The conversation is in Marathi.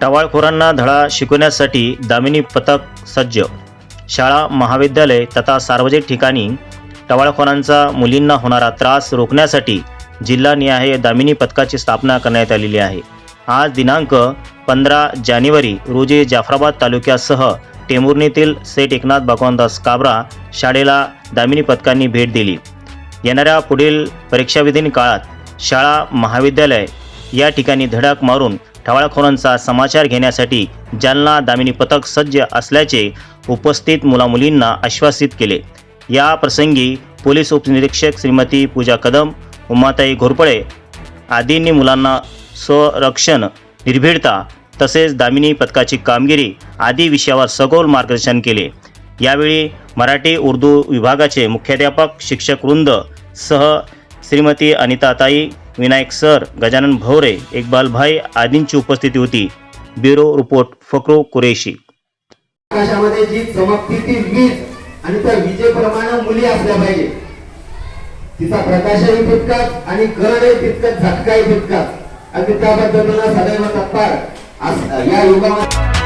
टवाळखोरांना धडा शिकवण्यासाठी दामिनी पथक सज्ज. शाळा महाविद्यालय तथा सार्वजनिक ठिकाणी टवाळखोरांचा मुलींना होणारा त्रास रोखण्यासाठी जिल्हानिहाय दामिनी पथकाची स्थापना करण्यात आलेली आहे. आज दिनांक पंधरा जानेवारी रोजी जाफराबाद तालुक्यासह टेंभुर्णीतील सेठ एकनाथ भगवानदास काबरा शाळेला दामिनी पथकांनी भेट दिली. येणाऱ्या पुढील परीक्षाविधीन काळात शाळा महाविद्यालय या ठिकाणी धडक मारून ठवाळखोरांचा समाचार घेण्यासाठी जालना दामिनी पथक सज्ज असल्याचे उपस्थित मुलामुलींना आश्वासित केले. या प्रसंगी पोलीस उपनिरीक्षक श्रीमती पूजा कदम उमाताई घोरपळे आदींनी मुलांना स्वरक्षण निर्भीडता तसेच दामिनी पथकाची कामगिरी आदी विषयावर सखोल मार्गदर्शन केले. यावेळी मराठी उर्दू विभागाचे मुख्याध्यापक शिक्षक वृंद सह श्रीमती अनिताताई विनायक सर गजानन भवरे इक्बालभाई आदींची उपस्थिती होती. Bureau report Fakru Qureshi. आकाशामध्ये जी चमकती ती वीज आणि त्या विजेप्रमाणे मुली असल्या पाहिजे. तिचा प्रकाशही तितकाच आणि करणही तितकंच झटकाही तितकाच. आणि त्या पद्धतीनं सदैव तत्पर या युगामध्ये